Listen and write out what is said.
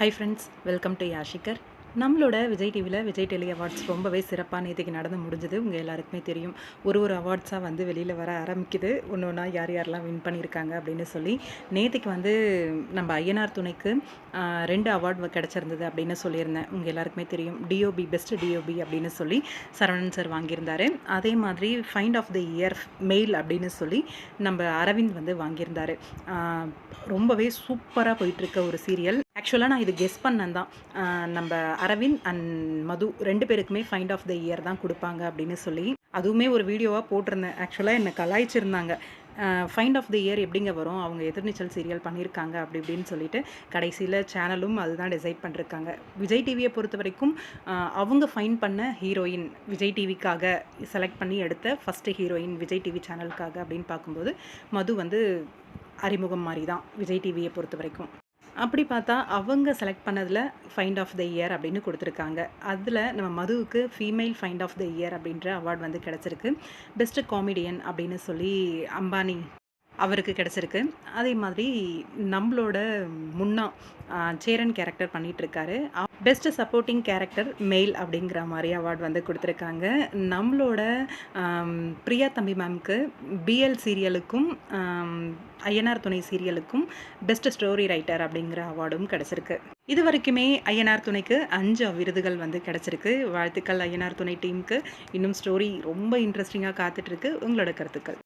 High friends welcome to யாஷிகர் நம்மளோட விஜய் டிவியில் விஜய் டெலி அவார்ட்ஸ் ரொம்பவே சிறப்பாக இதுக்கு நடந்து முடிஞ்சது. உங்கள் எல்லாருக்குமே தெரியும். ஒரு ஒரு அவார்ட்ஸாக வந்து வெளியில் வர ஆரம்பிக்குது. ஒன்று ஒன்றா யார் யாரெல்லாம் வின் பண்ணியிருக்காங்க அப்படின்னு சொல்லி. நேற்றுக்கு வந்து நம்ம ஐயனார் துணைக்கு ரெண்டு அவார்டு கிடச்சிருந்தது அப்படின்னு சொல்லியிருந்தேன். உங்கள் எல்லாருக்குமே தெரியும். டிஓபி பெஸ்ட் டிஓபி அப்படின்னு சொல்லி சரவணன் சார் வாங்கியிருந்தாரு. அதே மாதிரி find of the year male அப்படின்னு சொல்லி நம்ம அரவிந்த் வந்து வாங்கியிருந்தார். ரொம்பவே சூப்பராக போயிட்டுருக்க ஒரு சீரியல் ஆக்சுவலாக நான் இது கெஸ் பண்ணேன் தான். நம்ம அரவிந்த் அண்ட் மது ரெண்டு பேருக்குமே ஃபைண்ட் ஆஃப் த இயர் தான் கொடுப்பாங்க அப்படின்னு சொல்லி. அதுவுமே ஒரு வீடியோவாக போட்டிருந்தேன். ஆக்சுவலாக என்னை கலாய்ச்சிருந்தாங்க. ஃபைண்ட் ஆஃப் த இயர் எப்படிங்க வரும்? அவங்க எதிர்நீச்சல் சீரியல் பண்ணியிருக்காங்க அப்படி இப்படின்னு சொல்லிட்டு கடைசியில் சேனலும் அதுதான் டிசைட் பண்ணிருக்காங்க. விஜய் டிவியை பொறுத்த வரைக்கும் அவங்க ஃபைன் பண்ண ஹீரோயின் விஜய் டிவிக்காக செலக்ட் பண்ணி எடுத்த ஃபஸ்ட்டு ஹீரோயின் விஜய் டிவி சேனலுக்காக அப்படின்னு பார்க்கும்போது மது வந்து அறிமுகம் மாதிரி தான் விஜய் டிவியை பொறுத்த வரைக்கும். அப்படி பார்த்தா அவங்க செலக்ட் பண்ணதில் ஃபைண்ட் ஆஃப் த இயர் அப்படின்னு கொடுத்துருக்காங்க. அதில் நம்ம மதுவுக்கு female find of the year அப்படின்ற அவார்ட் வந்து கிடச்சிருக்கு. பெஸ்ட்டு காமெடியன் அப்படின்னு சொல்லி அம்பானி அவருக்கு கிடச்சிருக்கு. அதே மாதிரி நம்மளோட முன்னா சேரன் கேரக்டர் பண்ணிகிட்ருக்காரு பெஸ்ட் சப்போர்ட்டிங் கேரக்டர் மெயில் அப்படிங்கிற மாதிரி அவார்ட் வந்து கொடுத்துருக்காங்க. நம்மளோட பிரியா தம்பி மேம்க்கு பிஎல் சீரியலுக்கும் ஐயனார் துணை சீரியலுக்கும் பெஸ்ட் ஸ்டோரி ரைட்டர் அப்படிங்கிற அவார்டும் கிடச்சிருக்கு. இது வரைக்குமே ஐயனார் துணைக்கு அஞ்சு விருதுகள் வந்து கிடச்சிருக்கு. வாழ்த்துக்கள் ஐயனார் துணை டீமுக்கு இன்னும் ஸ்டோரி ரொம்ப இன்ட்ரெஸ்டிங்காக காத்துட்ருக்கு உங்களோட கருத்துக்கள்?